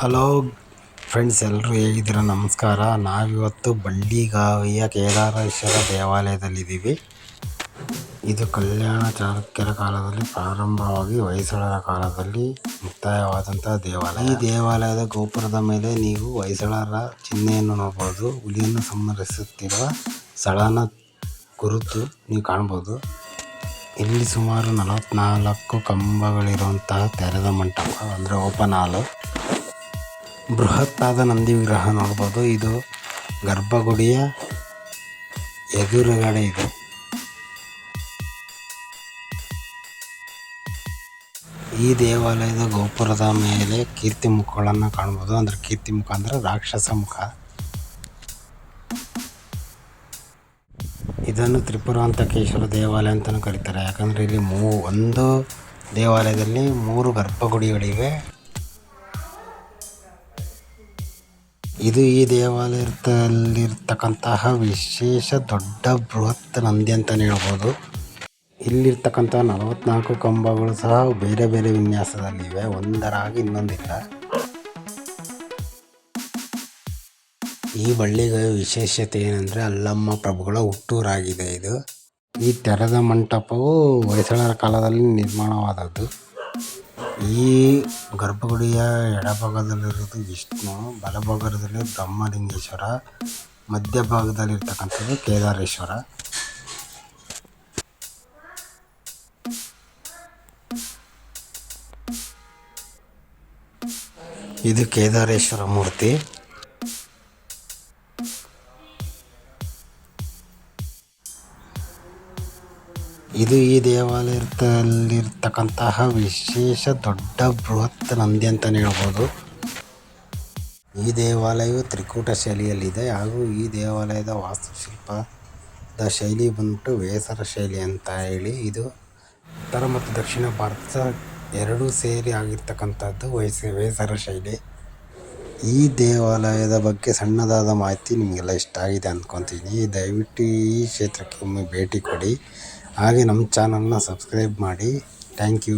Hello friends ಎಲ್ಲರೂ ಹೇಗಿದ್ದೀರಾ? ನಮಸ್ಕಾರ. ನಾವಿವತ್ತು ಬಳ್ಳಿಗಾವಿಯ ಕೇದಾರೇಶ್ವರ ದೇವಾಲಯದಲ್ಲಿದ್ದೀವಿ. ಇದು ಕಲ್ಯಾಣ ಚಾಲುಕ್ಯರ ಕಾಲದಲ್ಲಿ, ಪ್ರಾರಂಭವಾಗಿ ಹೊಯ್ಸಳರ ಕಾಲದಲ್ಲಿ ಮುಕ್ತಾಯವಾದಂಥ ದೇವಾಲಯ. ಈ ದೇವಾಲಯದ ಗೋಪುರದ ಮೇಲೆ ನೀವು ಹೊಯ್ಸಳರ ಚಿಹ್ನೆಯನ್ನು ನೋಡ್ಬೋದು. ಹುಲಿಯನ್ನು ಸಂಹರಿಸುತ್ತಿರುವ ಸ್ಥಳನ ಗುರುತು ನೀವು ಕಾಣ್ಬೋದು. ಇಲ್ಲಿ ಸುಮಾರು ನಲವತ್ನಾಲ್ಕು ಕಂಬಗಳಿರುವಂತಹ ತೆರೆದ ಮಂಟಪ, ಅಂದರೆ ಓಪನ್ ಹಾಲು. ಬೃಹತ್ತಾದ ನಂದಿ ವಿಗ್ರಹ ನೋಡ್ಬೋದು. ಇದು ಗರ್ಭಗುಡಿಯ ಎದುರುಗಡೆ ಇದೆ. ಈ ದೇವಾಲಯದ ಗೋಪುರದ ಮೇಲೆ ಕೀರ್ತಿ ಮುಖಗಳನ್ನು ಕಾಣ್ಬೋದು. ಅಂದರೆ ಕೀರ್ತಿ ಮುಖ ಅಂದರೆ ರಾಕ್ಷಸ ಮುಖ. ಇದನ್ನು ತ್ರಿಪುರಾಂತಕೇಶ್ವರ ದೇವಾಲಯ ಅಂತಲೂ ಕರೀತಾರೆ. ಯಾಕಂದರೆ ಇಲ್ಲಿ ಮೂ ಒಂದು ದೇವಾಲಯದಲ್ಲಿ ಮೂರು ಗರ್ಭಗುಡಿಗಳಿವೆ. ಇದು ಈ ದೇವಾಲಯದಲ್ಲಿರ್ತಕ್ಕಂತಹ ವಿಶೇಷ ದೊಡ್ಡ ಬೃಹತ್ ನಂದಿ ಅಂತಲೇ ಹೇಳ್ಬೋದು. ಇಲ್ಲಿರ್ತಕ್ಕಂಥ ನಲವತ್ನಾಲ್ಕು ಕಂಬಗಳು ಸಹ ಬೇರೆ ಬೇರೆ ವಿನ್ಯಾಸದಲ್ಲಿವೆ ಒಂದರಾಗಿ ಇನ್ನೊಂದಿಲ್ಲ. ಈ ಬಳ್ಳಿಗಳ ವಿಶೇಷತೆ ಏನಂದರೆ ಅಲ್ಲಮ್ಮ ಪ್ರಭುಗಳ ಹುಟ್ಟೂರಾಗಿದೆ ಇದು. ಈ ತೆರೆದ ಮಂಟಪವು ಹೊಯ್ಸಳರ ಕಾಲದಲ್ಲಿ ನಿರ್ಮಾಣವಾದದ್ದು. ಈ ಗರ್ಭಗುಡಿಯ ಎಡಭಾಗದಲ್ಲಿರೋದು ವಿಷ್ಣು ಬಲಭಾಗದಲ್ಲಿ ಬ್ರಹ್ಮಲಿಂಗೇಶ್ವರ ಮಧ್ಯಭಾಗದಲ್ಲಿರ್ತಕ್ಕಂಥದ್ದು ಕೇದಾರೇಶ್ವರ. ಇದು ಕೇದಾರೇಶ್ವರ ಮೂರ್ತಿ. ಇದು ಈ ದೇವಾಲಯದಲ್ಲಿರ್ತಕ್ಕಂತಹ ವಿಶೇಷ ದೊಡ್ಡ ಬೃಹತ್ ನಂದಿ ಅಂತಲೇ ಹೇಳ್ಬೋದು. ಈ ದೇವಾಲಯವು ತ್ರಿಕೂಟ ಶೈಲಿಯಲ್ಲಿದೆ ಹಾಗೂ ಈ ದೇವಾಲಯದ ವಾಸ್ತುಶಿಲ್ಪದ ಶೈಲಿ ಬಂದ್ಬಿಟ್ಟು ವೇಸರ ಶೈಲಿ ಅಂತ ಹೇಳಿ ಇದು ಉತ್ತರ ಮತ್ತು ದಕ್ಷಿಣ ಭಾರತ ಎರಡೂ ಸೇರಿ ಆಗಿರ್ತಕ್ಕಂಥದ್ದು ವಯಸ್ಸು ವೇಸರ ಶೈಲಿ. ಈ ದೇವಾಲಯದ ಬಗ್ಗೆ ಸಣ್ಣದಾದ ಮಾಹಿತಿ ನಿಮಗೆಲ್ಲ ಇಷ್ಟ ಆಗಿದೆ ಅಂದ್ಕೊತೀನಿ. ದಯವಿಟ್ಟು ಈ ಕ್ಷೇತ್ರಕ್ಕೆ ಒಮ್ಮೆ ಭೇಟಿ ಕೊಡಿ. ಹಾಗೆ ನಮ್ಮ ಚಾನಲ್ನ ಸಬ್ಸ್ಕ್ರೈಬ್ ಮಾಡಿ. Thank you.